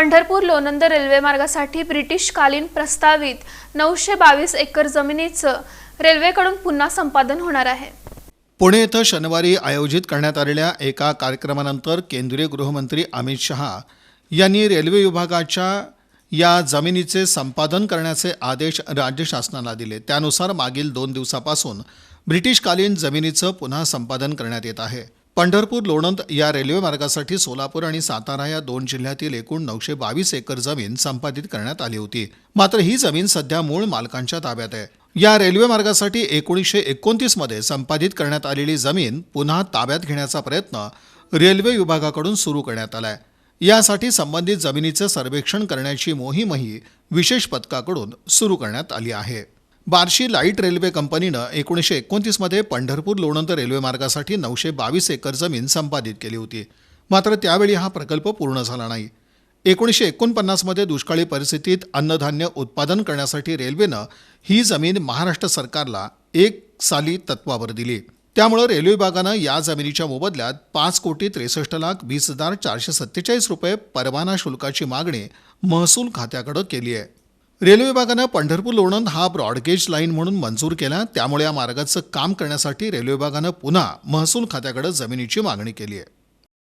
Pandharpur Lonand railway मार्गासाठी ब्रिटिशकालीन प्रस्तावित नऊशे बावीस एकर जमिनीचं रेल्वेकडून पुन्हा संपादन होणार आहे. पुणे इथं शनिवारी आयोजित करण्यात आलेल्या एका कार्यक्रमानंतर केंद्रीय गृहमंत्री अमित शहा यांनी रेल्वे विभागाच्या या जमिनीचे संपादन करण्याचे आदेश राज्य शासनाला दिले. त्यानुसार मागील दोन दिवसापासून ब्रिटिशकालीन जमिनीचं पुन्हा संपादन करण्यात येत आहे. पंढरपूर लोणंद या रेल्वे मार्गासाठी सोलापूर आणि सातारा या दोन जिल्ह्यातील एकूण नऊशे बावीस एकर जमीन संपादित करण्यात आली होती. मात्र ही जमीन सध्या मूळ मालकांच्या ताब्यात आहे. या रेल्वे मार्गासाठी एकोणीसशे एकोणतीसमध्ये संपादित करण्यात आलेली जमीन पुन्हा ताब्यात घेण्याचा प्रयत्न रेल्वे विभागाकडून सुरू करण्यात आलाय. यासाठी संबंधित जमिनीचं सर्वेक्षण करण्याची मोहीमही विशेष पथकाकडून सुरू करण्यात आली आहे. बार्शी लाइट रेल्वे कंपनीनं एकोणीसशे एकोणतीसमध्ये पंढरपूर लोणंद रेल्वे मार्गासाठी नऊशे बावीस एकर जमीन संपादित केली होती. मात्र त्यावेळी हा प्रकल्प पूर्ण झाला नाही. एकोणीसशे एकोणपन्नासमध्ये दुष्काळी परिस्थितीत अन्नधान्य उत्पादन करण्यासाठी रेल्वेनं ही जमीन महाराष्ट्र सरकारला एक साली तत्वावर दिली. त्यामुळे रेल्वे विभागानं या जमिनीच्या मोबदल्यात पाच कोटी त्रेसष्ट लाख वीस हजार चारशे सत्तेचाळीस रुपये परवाना शुल्काची मागणी महसूल खात्याकडे केली आहे. रेल्वे विभागानं पंढरपूर लोणंद हा ब्रॉडगेज लाईन म्हणून मंजूर केला. त्यामुळे या मार्गाचं काम करण्यासाठी रेल्वे विभागानं पुन्हा महसूल खात्याकडे जमिनीची मागणी केली आहे.